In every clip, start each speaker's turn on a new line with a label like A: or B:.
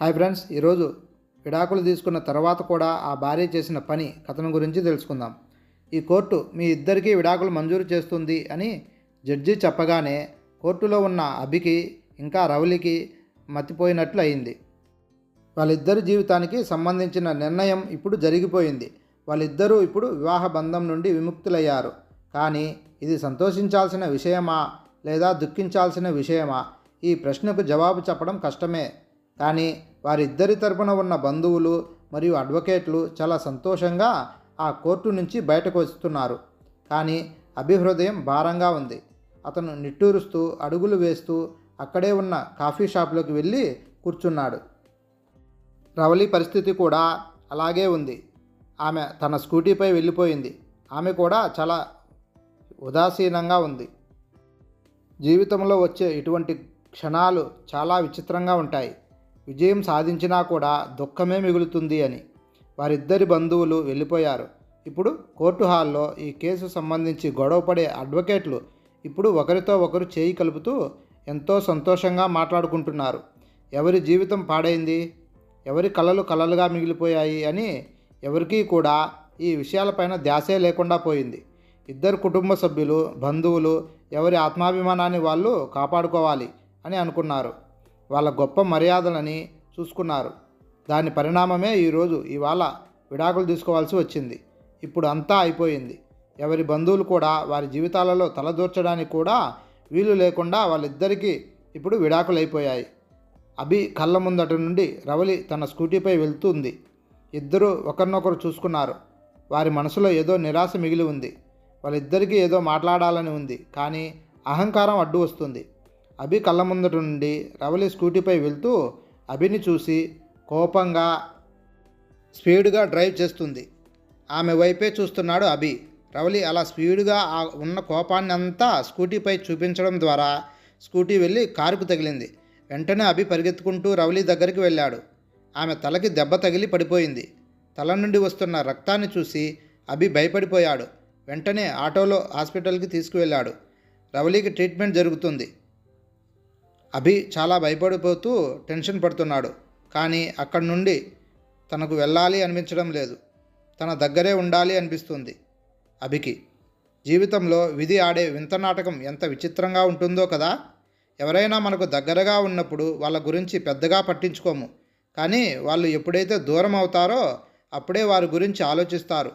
A: Hi friends ఈరోజు విడాకులు తీసుకున్న తర్వాత కూడా ఆ భార్య చేసిన పని కథనం గురించి తెలుసుకుందాం. ఈ కోర్టు మీ ఇద్దరికీ విడాకులు మంజూరు చేస్తుంది అని జడ్జి చెప్పగానే కోర్టులో ఉన్న అభికి ఇంకా రవలికి మతిపోయినట్లు అయింది. వాళ్ళిద్దరి జీవితానికి సంబంధించిన నిర్ణయం ఇప్పుడు జరిగిపోయింది. వాళ్ళిద్దరూ ఇప్పుడు వివాహ బంధం నుండి విముక్తులయ్యారు. కానీ ఇది సంతోషించాల్సిన విషయమా లేదా దుఃఖించాల్సిన విషయమా? ఈ ప్రశ్నకు జవాబు చెప్పడం కష్టమే. కానీ వారిద్దరి తరపున ఉన్న బంధువులు మరియు అడ్వకేట్లు చాలా సంతోషంగా ఆ కోర్టు నుంచి బయటకు వస్తున్నారు. కానీ అభిహృదయం భారంగా ఉంది. అతను నిట్టూరుస్తూ అడుగులు వేస్తూ అక్కడే ఉన్న కాఫీ షాప్లోకి వెళ్ళి కూర్చున్నాడు. రవలి పరిస్థితి కూడా అలాగే ఉంది. ఆమె తన స్కూటీపై వెళ్ళిపోయింది. ఆమె కూడా చాలా ఉదాసీనంగా ఉంది. జీవితంలో వచ్చే ఇటువంటి క్షణాలు చాలా విచిత్రంగా ఉంటాయి. విజయం సాధించినా కూడా దుఃఖమే మిగులుతుంది అని. వారిద్దరి బంధువులు వెళ్ళిపోయారు. ఇప్పుడు కోర్టు హాల్లో ఈ కేసు సంబంధించి గొడవపడే అడ్వకేట్లు ఇప్పుడు ఒకరితో ఒకరు చేయి కలుపుతూ ఎంతో సంతోషంగా మాట్లాడుకుంటున్నారు. ఎవరి జీవితం పాడైంది? ఎవరి కలలు కలలుగా మిగిలిపోయాయి? అని ఎవరికీ కూడా ఈ విషయాలపైన ధ్యాసే లేకుండా పోయింది. ఇద్దరు కుటుంబ సభ్యులు బంధువులు ఎవరి ఆత్మాభిమానాన్ని వాళ్ళు కాపాడుకోవాలి అని అనుకున్నారు. వాళ్ళ గొప్ప మర్యాదలని చూసుకున్నారు. దాని పరిణామమే ఈరోజు ఇవాళ విడాకులు తీసుకోవాల్సి వచ్చింది. ఇప్పుడు అంతా అయిపోయింది. ఎవరి బంధువులు కూడా వారి జీవితాలలో తలదూర్చడానికి కూడా వీలు లేకుండా వాళ్ళిద్దరికీ ఇప్పుడు విడాకులు అయిపోయాయి అభి కళ్ళ ముందట నుండి రవలి తన స్కూటీపై వెళ్తుంది. ఇద్దరూ ఒకరినొకరు చూసుకున్నారు. వారి మనసులో ఏదో నిరాశ మిగిలి ఉంది. వాళ్ళిద్దరికీ ఏదో మాట్లాడాలని ఉంది. కానీ అహంకారం అడ్డు వస్తుంది. అభి కళ్ళ ముందట నుండి రవలి స్కూటీపై వెళ్తూ అభిని చూసి కోపంగా స్పీడ్గా డ్రైవ్ చేస్తుంది. ఆమె వైపే చూస్తున్నాడు అభి. రవలి అలా స్పీడ్గా ఉన్న కోపాన్ని అంతా స్కూటీపై చూపించడం ద్వారా స్కూటీ వెళ్ళి కారుకు తగిలింది. వెంటనే అభి పరిగెత్తుకుంటూ రవలి దగ్గరికి వెళ్ళాడు. ఆమె తలకి దెబ్బ తగిలి పడిపోయింది. తల నుండి వస్తున్న రక్తాన్ని చూసి అభి భయపడిపోయాడు. వెంటనే ఆటోలో హాస్పిటల్కి తీసుకువెళ్ళాడు. రవలికి ట్రీట్మెంట్ జరుగుతుంది. అభి చాలా భయపడిపోతూ టెన్షన్ పడుతున్నాడు. కానీ అక్కడి నుండి తనకు వెళ్ళాలి అనిపించడం లేదు. తన దగ్గరే ఉండాలి అనిపిస్తుంది అభికి. జీవితంలో విధి ఆడే వింత నాటకం ఎంత విచిత్రంగా ఉంటుందో కదా. ఎవరైనా మనకు దగ్గరగా ఉన్నప్పుడు వాళ్ళ గురించి పెద్దగా పట్టించుకోము. కానీ వాళ్ళు ఎప్పుడైతే దూరం అవుతారో అప్పుడే వారి గురించి ఆలోచిస్తారు.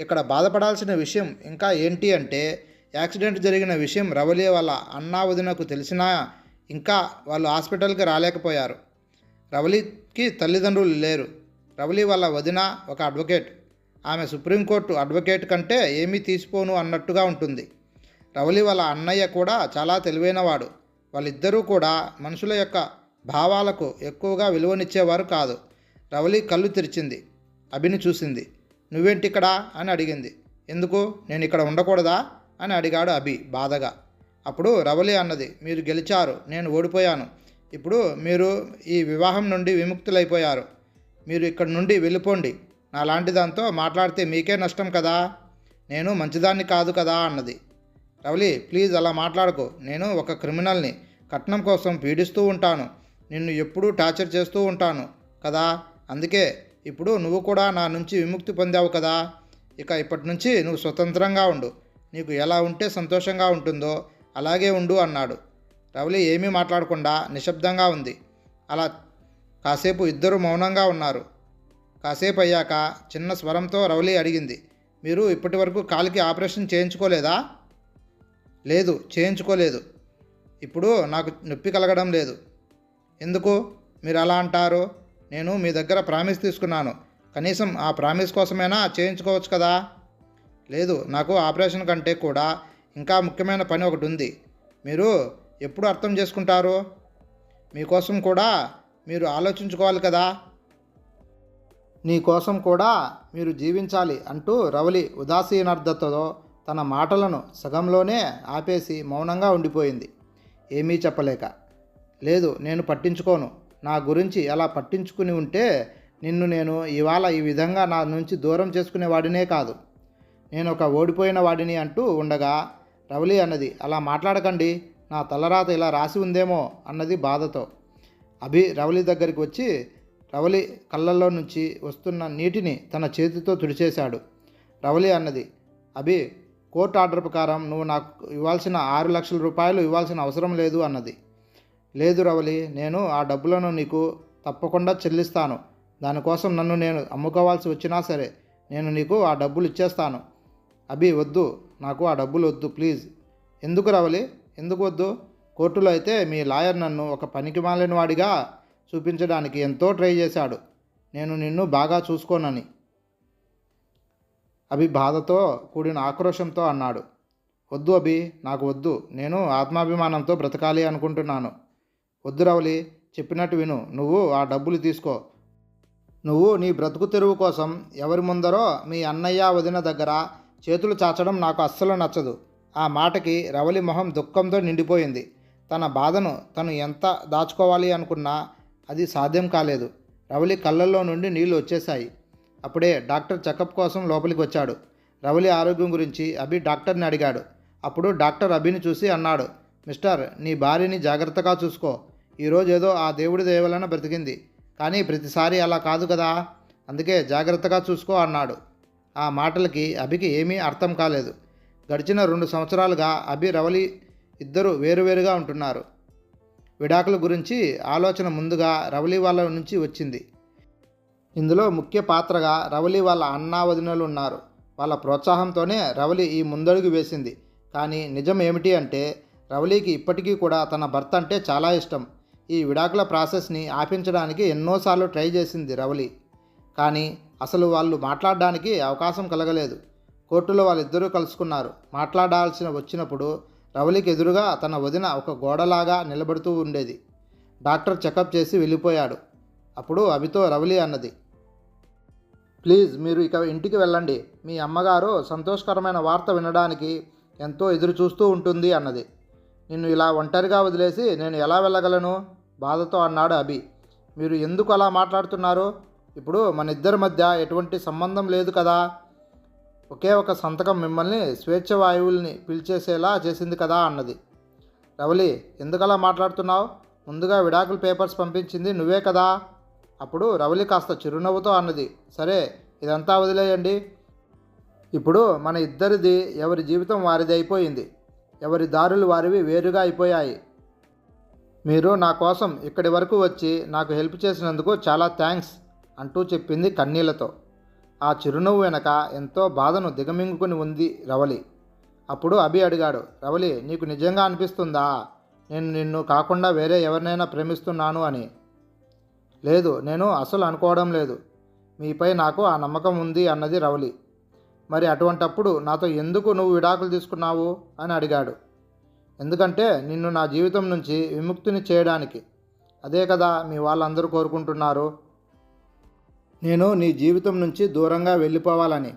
A: ఇక్కడ బాధపడాల్సిన విషయం ఇంకా ఏంటి అంటే యాక్సిడెంట్ జరిగిన విషయం రవలి వాళ్ళ అన్నా వదినకు తెలిసినా ఇంకా వాళ్ళు హాస్పిటల్కి రాలేకపోయారు. రవలికి తల్లిదండ్రులు లేరు. రవలి వాళ్ళ వదిన ఒక అడ్వకేట్. ఆమె సుప్రీంకోర్టు అడ్వకేట్ కంటే ఏమీ తీసిపోను అన్నట్టుగా ఉంటుంది. రవలి వాళ్ళ అన్నయ్య కూడా చాలా తెలివైనవాడు. వాళ్ళిద్దరూ కూడా మనుషుల యొక్క భావాలకు ఎక్కువగా విలువనిచ్చేవారు కాదు. రవలి కళ్ళు తెరిచింది. అభిని చూసింది. నువ్వేంటి ఇక్కడ అని అడిగింది. ఎందుకు? నేను ఇక్కడ ఉండకూడదా? అని అడిగాడు అభి బాధగా. అప్పుడు రవలి అన్నది మీరు గెలిచారు నేను ఓడిపోయాను. ఇప్పుడు మీరు ఈ వివాహం నుండి విముక్తులైపోయారు. మీరు ఇక్కడ నుండి వెళ్ళిపోండి. నా లాంటి దాంతో మాట్లాడితే మీకే నష్టం కదా? నేను మంచిదాన్ని కాదు కదా? అన్నది. రవలి ప్లీజ్ అలా మాట్లాడకు. నేను ఒక క్రిమినల్ని. కట్నం కోసం పీడిస్తూ ఉంటాను. నిన్ను ఎప్పుడూ టార్చర్ చేస్తూ ఉంటాను కదా? అందుకే ఇప్పుడు నువ్వు కూడా నా నుంచి విముక్తి పొందావు కదా? ఇక ఇప్పటి నుంచి నువ్వు స్వతంత్రంగా ఉండు. నీకు ఎలా ఉంటే సంతోషంగా ఉంటుందో అలాగే ఉండు అన్నాడు. రవలి ఏమీ మాట్లాడకుండా నిశ్శబ్దంగా ఉంది. అలా కాసేపు ఇద్దరు మౌనంగా ఉన్నారు. కాసేపు అయ్యాక చిన్న స్వరంతో రవలి అడిగింది మీరు ఇప్పటి వరకు కాలికి ఆపరేషన్ చేయించుకోలేదా? లేదు చేయించుకోలేదు. ఇప్పుడు నాకు నొప్పి కలగడం లేదు. ఎందుకు? మీరు అలా అంటారు. నేను మీ దగ్గర ప్రామిస్ తీసుకున్నాను. కనీసం ఆ ప్రామిస్ కోసమైనా చేయించుకోవచ్చు కదా? లేదు నాకు ఆపరేషన్ కంటే కూడా ఇంకా ముఖ్యమైన పని ఒకటి ఉంది. మీరు ఎప్పుడు అర్థం చేసుకుంటారు? మీకోసం కూడా మీరు ఆలోచించుకోవాలి కదా? నీ కోసం కూడా మీరు జీవించాలి అంటూ రవలి ఉదాసీనార్థతతో తన మాటలను సగంలోనే ఆపేసి మౌనంగా ఉండిపోయింది. ఏమీ చెప్పలేక. లేదు నేను పట్టించుకోను. నా గురించి అలా పట్టించుకుని ఉంటే నిన్ను నేను ఇవాళ ఈ విధంగా నా నుంచి దూరం చేసుకునేవాడినే కాదు. నేను ఒక ఓడిపోయిన వాడిని అంటూ ఉండగా రవలి అన్నది అలా మాట్లాడకండి నా తలరాత ఇలా రాసి ఉందేమో అన్నది బాధతో. అభి రవలి దగ్గరికి వచ్చి రవలి కళ్ళల్లో నుంచి వస్తున్న నీటిని తన చేతితో తుడిచేశాడు రవలి అన్నది. అభి కోర్టు ఆర్డర్ ప్రకారం నువ్వు నాకు ఇవ్వాల్సిన ఆరు లక్షల రూపాయలు ఇవ్వాల్సిన అవసరం లేదు అన్నది. లేదు రవలి నేను ఆ డబ్బులను నీకు తప్పకుండా చెల్లిస్తాను. దానికోసం నన్ను నేను అమ్ముకోవాల్సి వచ్చినా సరే నేను నీకు ఆ డబ్బులు ఇచ్చేస్తాను. అభి వద్దు. నాకు ఆ డబ్బులు వద్దు ప్లీజ్. ఎందుకు రవలి? ఎందుకు వద్దు? కోర్టులో అయితే మీ లాయర్ నన్ను ఒక పనికి మాలిన వాడిగా చూపించడానికి ఎంతో ట్రై చేశాడు. నేను నిన్ను బాగా చూసుకోనని. అభి బాధతో కూడిన ఆక్రోషంతో అన్నాడు. వద్దు అభి నాకు వద్దు. నేను ఆత్మాభిమానంతో బ్రతకాలి అనుకుంటున్నాను. వద్దు రవలి చెప్పినట్టు విను. నువ్వు ఆ డబ్బులు తీసుకో. నువ్వు నీ బ్రతుకు తెరువు కోసం ఎవరి ముందరో మీ అన్నయ్య వదిన దగ్గర చేతులు చాచడం నాకు అస్సలు నచ్చదు. ఆ మాటకి రవలి మొహం దుఃఖంతో నిండిపోయింది. తన బాధను తను ఎంత దాచుకోవాలి అనుకున్నా అది సాధ్యం కాలేదు. రవలి కళ్ళల్లో నుండి నీళ్ళు వచ్చేశాయి. అప్పుడే డాక్టర్ చెకప్ కోసం లోపలికి వచ్చాడు. రవలి ఆరోగ్యం గురించి అభి డాక్టర్ని అడిగాడు. అప్పుడు డాక్టర్ అభిని చూసి అన్నాడు మిస్టర్ నీ భార్యని జాగ్రత్తగా చూసుకో. ఈరోజు ఏదో ఆ దేవుడి దేవలన బ్రతికింది. కానీ ప్రతిసారి అలా కాదు కదా. అందుకే జాగ్రత్తగా చూసుకో అన్నాడు. ఆ మాటలకి అభికి ఏమీ అర్థం కాలేదు. గడిచిన రెండు సంవత్సరాలుగా అభి రవలి ఇద్దరు వేరువేరుగా ఉంటున్నారు. విడాకుల గురించి ఆలోచన ముందుగా రవలి వాళ్ళ నుంచి వచ్చింది. ఇందులో ముఖ్య పాత్రగా రవలి వాళ్ళ అన్నా వదినలు ఉన్నారు. వాళ్ళ ప్రోత్సాహంతోనే రవలి ఈ ముందడుగు వేసింది. కానీ నిజం ఏమిటి అంటే రవలికి ఇప్పటికీ కూడా తన భర్త అంటే చాలా ఇష్టం. ఈ విడాకుల ప్రాసెస్ని ఆపించడానికి ఎన్నోసార్లు ట్రై చేసింది రవలి. కానీ అసలు వాళ్ళు మాట్లాడడానికి అవకాశం కలగలేదు. కోర్టులో వాళ్ళిద్దరూ కలుసుకున్నారు. మాట్లాడాల్సిన వచ్చినప్పుడు రవలికి ఎదురుగా తన వదిన ఒక గోడలాగా నిలబడుతూ ఉండేది. డాక్టర్ చెకప్ చేసి వెళ్ళిపోయాడు. అప్పుడు అభితో రవలి అన్నది ప్లీజ్ మీరు ఇక ఇంటికి వెళ్ళండి. మీ అమ్మగారు సంతోషకరమైన వార్త వినడానికి ఎంతో ఎదురు చూస్తూ ఉంటుంది అన్నది. నిన్ను ఇలా ఒంటరిగా వదిలేసి నేను ఎలా వెళ్ళగలను? బాధతో అన్నాడు అభి. మీరు ఎందుకు అలా మాట్లాడుతున్నారు? ఇప్పుడు మన ఇద్దరి మధ్య ఎటువంటి సంబంధం లేదు కదా. ఒకే ఒక సంతకం మిమ్మల్ని స్వేచ్ఛ వాయువుల్ని పిలిచేసేలా చేసింది కదా అన్నది. రవలి ఎందుకలా మాట్లాడుతున్నావు? ముందుగా విడాకుల పేపర్స్ పంపించింది నువ్వే కదా. అప్పుడు రవలి కాస్త చిరునవ్వుతో అన్నది. సరే ఇదంతా వదిలేయండి. ఇప్పుడు మన ఇద్దరిది ఎవరి జీవితం వారిది అయిపోయింది. ఎవరి దారులు వారివి వేరుగా అయిపోయాయి. మీరు నా కోసం ఇక్కడి వరకు వచ్చి నాకు హెల్ప్ చేసినందుకు చాలా థ్యాంక్స్. అంటూ చెప్పింది కన్నీళ్ళతో. ఆ చిరునవ్వు వెనక ఎంతో బాధను దిగమింగుకుని ఉంది రవలి. అప్పుడు అభి అడిగాడు రవలి నీకు నిజంగా అనిపిస్తుందా? నేను నిన్ను కాకుండా వేరే ఎవరినైనా ప్రేమిస్తున్నాను అని. లేదు నేను అసలు అనుకోవడం లేదు. మీపై నాకు ఆ నమ్మకం ఉంది అన్నది రవలి. మరి అటువంటప్పుడు నాతో ఎందుకు నువ్వు విడాకులు తీసుకున్నావు? అని అడిగాడు. ఎందుకంటే నిన్ను నా జీవితం నుంచి విముక్తిని చేయడానికి. అదే కదా మీ వాళ్ళందరూ కోరుకుంటున్నారు. నేను నీ జీవితం నుంచి దూరంగా వెళ్ళిపోవాలని.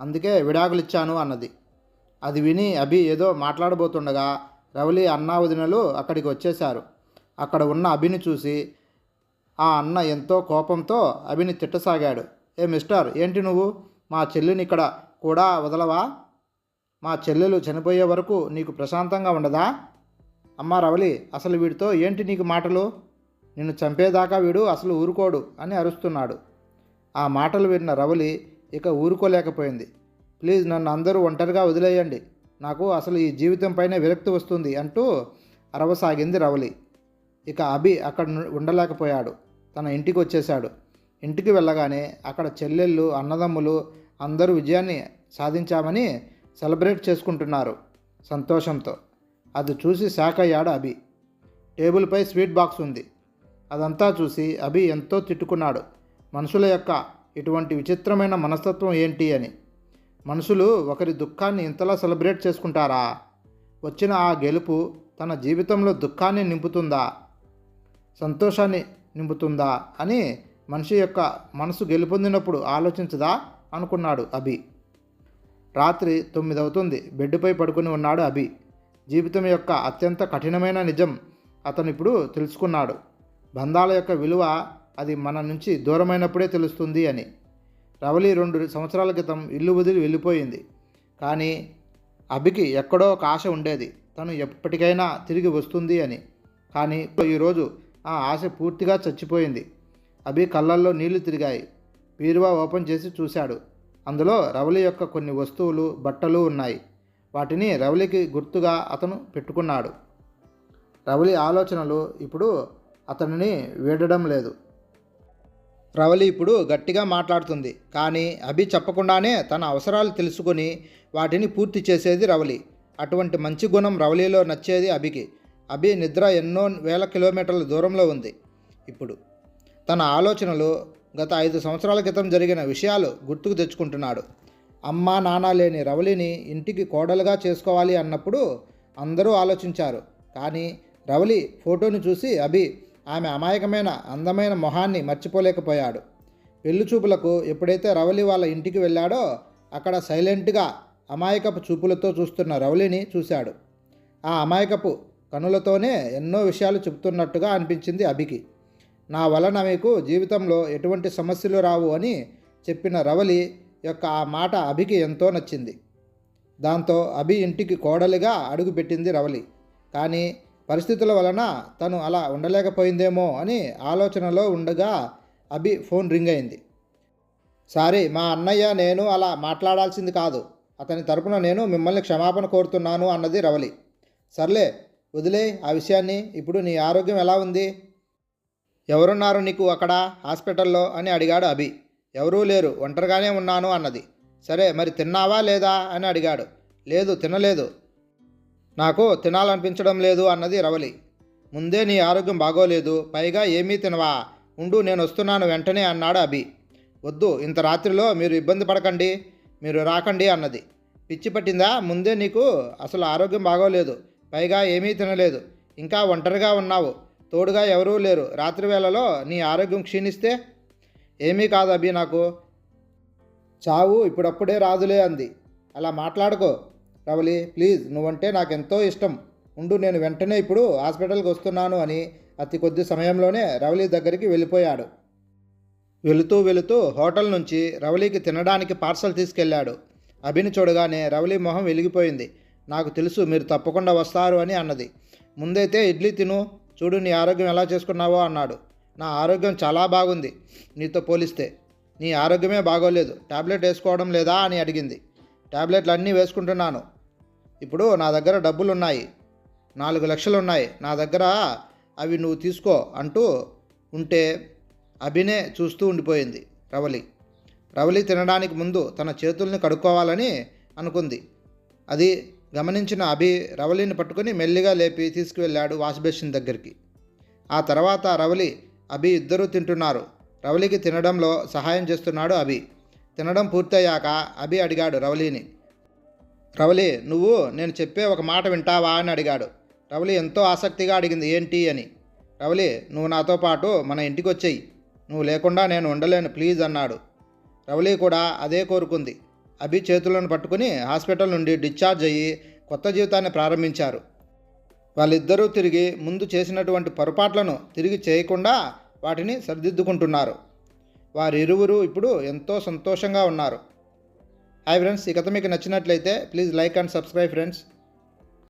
A: అందుకే విడాకులిచ్చాను అన్నది. అది విని అభి ఏదో మాట్లాడబోతుండగా రవలి అన్నా వదినలు అక్కడికి వచ్చేశారు. అక్కడ ఉన్న అభిని చూసి ఆ అన్న ఎంతో కోపంతో అభిని తిట్టసాగాడు. ఏ మిస్టర్ ఏంటి నువ్వు? మా చెల్లిని ఇక్కడ కూడా వదలవా? మా చెల్లెలు చనిపోయే వరకు నీకు ప్రశాంతంగా ఉండదా? అమ్మా రవలి అసలు వీడితో ఏంటి నీకు మాటలు? నిన్ను చంపేదాకా వీడు అసలు ఊరుకోడు అని అరుస్తున్నాడు. ఆ మాటలు విన్న రవలి ఇక ఊరుకోలేకపోయింది. ప్లీజ్ నన్ను అందరూ ఒంటరిగా వదిలేయండి. నాకు అసలు ఈ జీవితం పైన విరక్తి వస్తుంది అంటూ అరవసాగింది రవలి. ఇక అభి అక్కడ ఉండలేకపోయాడు. తన ఇంటికి వచ్చేశాడు. ఇంటికి వెళ్ళగానే అక్కడ చెల్లెళ్ళు అన్నదమ్ములు అందరూ విజయాన్ని సాధించామని సెలబ్రేట్ చేసుకుంటున్నారు సంతోషంతో. అది చూసి షాక్ అయ్యాడు అభి. టేబుల్పై స్వీట్ బాక్స్ ఉంది. అదంతా చూసి అభి ఎంతో తిట్టుకున్నాడు. మనుషుల యొక్క ఇటువంటి విచిత్రమైన మనస్తత్వం ఏంటి అని. మనుషులు ఒకరి దుఃఖాన్ని ఇంతలా సెలబ్రేట్ చేసుకుంటారా? వచ్చిన ఆ గెలుపు తన జీవితంలో దుఃఖాన్ని నింపుతుందా? సంతోషాన్ని నింపుతుందా? అని మనిషి యొక్క మనసు గెలుపొందినప్పుడు ఆలోచించదా? అనుకున్నాడు అభి. రాత్రి తొమ్మిది అవుతుంది బెడ్డుపై పడుకుని ఉన్నాడు అభి. జీవితం యొక్క అత్యంత కఠినమైన నిజం అతను ఇప్పుడు తెలుసుకున్నాడు. బంధాల యొక్క విలువ అది మన నుంచి దూరమైనప్పుడే తెలుస్తుంది అని. రవలి రెండు సంవత్సరాల క్రితం ఇల్లు వదిలి వెళ్ళిపోయింది. కానీ అభికి ఎక్కడో ఒక ఆశ ఉండేది. తను ఎప్పటికైనా తిరిగి వస్తుంది అని. కానీ ఈరోజు ఆ ఆశ పూర్తిగా చచ్చిపోయింది. అభి కళ్ళల్లో నీళ్ళు తిరిగాయి. బీరువా ఓపెన్ చేసి చూశాడు. అందులో రవలి యొక్క కొన్ని వస్తువులు బట్టలు ఉన్నాయి. వాటిని రవలికి గుర్తుగా అతను పెట్టుకున్నాడు. రవలి ఆలోచనలు ఇప్పుడు అతనిని వీడడం లేదు. రవలి ఇప్పుడు గట్టిగా మాట్లాడుతుంది. కానీ అభి చెప్పకుండానే తన అవసరాలు తెలుసుకొని వాటిని పూర్తి చేసేది రవలి. అటువంటి మంచి గుణం రవలిలో నచ్చేది అభికి. అభి నిద్ర ఎన్నో వేల కిలోమీటర్ల దూరంలో ఉంది. ఇప్పుడు తన ఆలోచనలు గత ఐదు సంవత్సరాల క్రితం జరిగిన విషయాలు గుర్తుకు తెచ్చుకుంటున్నాడు. అమ్మ నాన్న లేని రవలిని ఇంటికి కోడలుగా చేసుకోవాలి అన్నప్పుడు అందరూ ఆలోచించారు. కానీ రవలి ఫోటోని చూసి అభి ఆమె అమాయకమైన అందమైన మొహాన్ని మర్చిపోలేకపోయాడు. పెళ్ళి చూపులకు ఎప్పుడైతే రవలి వాళ్ళ ఇంటికి వెళ్ళాడో అక్కడ సైలెంట్గా అమాయకపు చూపులతో చూస్తున్న రవలిని చూశాడు. ఆ అమాయకపు కనులతోనే ఎన్నో విషయాలు చెబుతున్నట్టుగా అనిపించింది అభికి. నా వలన మీకు జీవితంలో ఎటువంటి సమస్యలు రావు అని చెప్పిన రవలి యొక్క ఆ మాట అభికి ఎంతో నచ్చింది. దాంతో అభి ఇంటికి కోడలిగా అడుగుపెట్టింది రవలి. కానీ పరిస్థితుల వలన తను అలా ఉండలేకపోయిందేమో అని ఆలోచనలో ఉండగా అభి ఫోన్ రింగ్ అయింది. సారీ మా అన్నయ్య నేను అలా మాట్లాడాల్సింది కాదు. అతని తరపున నేను మిమ్మల్ని క్షమాపణ కోరుతున్నాను అన్నది రవలి. సర్లే వదిలే ఆ విషయాన్ని. ఇప్పుడు నీ ఆరోగ్యం ఎలా ఉంది? ఎవరున్నారు నీకు అక్కడ హాస్పిటల్లో అని అడిగాడు అభి. ఎవరూ లేరు ఒంటరిగానే ఉన్నాను అన్నది. సరే మరి తిన్నావా లేదా అని అడిగాడు. లేదు తినలేదు. నాకు తినాలనిపించడం లేదు అన్నది రవలి. ముందే నీ ఆరోగ్యం బాగోలేదు పైగా ఏమీ తినవా? ఉండు నేను వస్తున్నాను వెంటనే అన్నాడు అభి. వద్దు ఇంత రాత్రిలో మీరు ఇబ్బంది పడకండి మీరు రాకండి అన్నది. పిచ్చి పట్టిందా? ముందే నీకు అసలు ఆరోగ్యం బాగోలేదు పైగా ఏమీ తినలేదు ఇంకా ఒంటరిగా ఉన్నావు తోడుగా ఎవరూ లేరు. రాత్రి వేళలో నీ ఆరోగ్యం క్షీణిస్తే ఏమీ కాదు అభి నాకు. చావు ఇప్పుడప్పుడే రాదులే అంది. అలా మాట్లాడుకో. రవలి ప్లీజ్ నువ్వంటే నాకెంతో ఇష్టం. ఉండు నేను వెంటనే ఇప్పుడు హాస్పిటల్కి వస్తున్నాను అని అతి కొద్ది సమయంలోనే రవలి దగ్గరికి వెళ్ళిపోయాడు. వెళుతూ వెళుతూ హోటల్ నుంచి రవలికి తినడానికి పార్సల్ తీసుకెళ్ళాడు. అభిని చూడగానే రవలి మొహం వెలిగిపోయింది. నాకు తెలుసు మీరు తప్పకుండా వస్తారు అని అన్నది. ముందైతే ఇడ్లీ తిను. చూడు నీ ఆరోగ్యం ఎలా చేసుకున్నావో అన్నాడు. నా ఆరోగ్యం చాలా బాగుంది. నీతో పోలిస్తే. నీ ఆరోగ్యమే బాగోలేదు. టాబ్లెట్ వేసుకోవడం లేదా అని అడిగింది. ట్యాబ్లెట్లు అన్నీ వేసుకుంటున్నాను. ఇప్పుడు నా దగ్గర డబ్బులు ఉన్నాయి నాలుగు లక్షలు ఉన్నాయి నా దగ్గర అవి నువ్వు తీసుకో అంటూ ఉంటే అభినే చూస్తూ ఉండిపోయింది రవలి. రవలి తినడానికి ముందు తన చేతుల్ని కడుక్కోవాలని అనుకుంది. అది గమనించిన అభి రవలిని పట్టుకొని మెల్లిగా లేపి తీసుకువెళ్ళాడు వాష్ బేసిన్ దగ్గరికి. ఆ తర్వాత రవలి అభి ఇద్దరూ తింటున్నారు. రవలికి తినడంలో సహాయం చేస్తున్నాడు అభి. తినడం పూర్తయ్యాక అభి అడిగాడు రవలిని రవలి నువ్వు నేను చెప్పే ఒక మాట వింటావా అని అడిగాడు. రవలి ఎంతో ఆసక్తిగా అడిగింది ఏంటి అని. రవలి నువ్వు నాతో పాటు మన ఇంటికి వచ్చేయి నువ్వు లేకుండా నేను ఉండలేను ప్లీజ్ అన్నాడు. రవలి కూడా అదే కోరుకుంది. అభి చేతులను పట్టుకుని హాస్పిటల్ నుండి డిశ్చార్జ్ అయ్యి కొత్త జీవితాన్ని ప్రారంభించారు. వాళ్ళిద్దరూ తిరిగి ముందు చేసినటువంటి పొరపాట్లను తిరిగి చేయకుండా వాటిని సరిదిద్దుకుంటున్నారు. వారిరువురు ఇప్పుడు ఎంతో సంతోషంగా ఉన్నారు. హాయ్ ఫ్రెండ్స్ ఈ కథ మీకు నచ్చినట్లయితే please like and subscribe friends.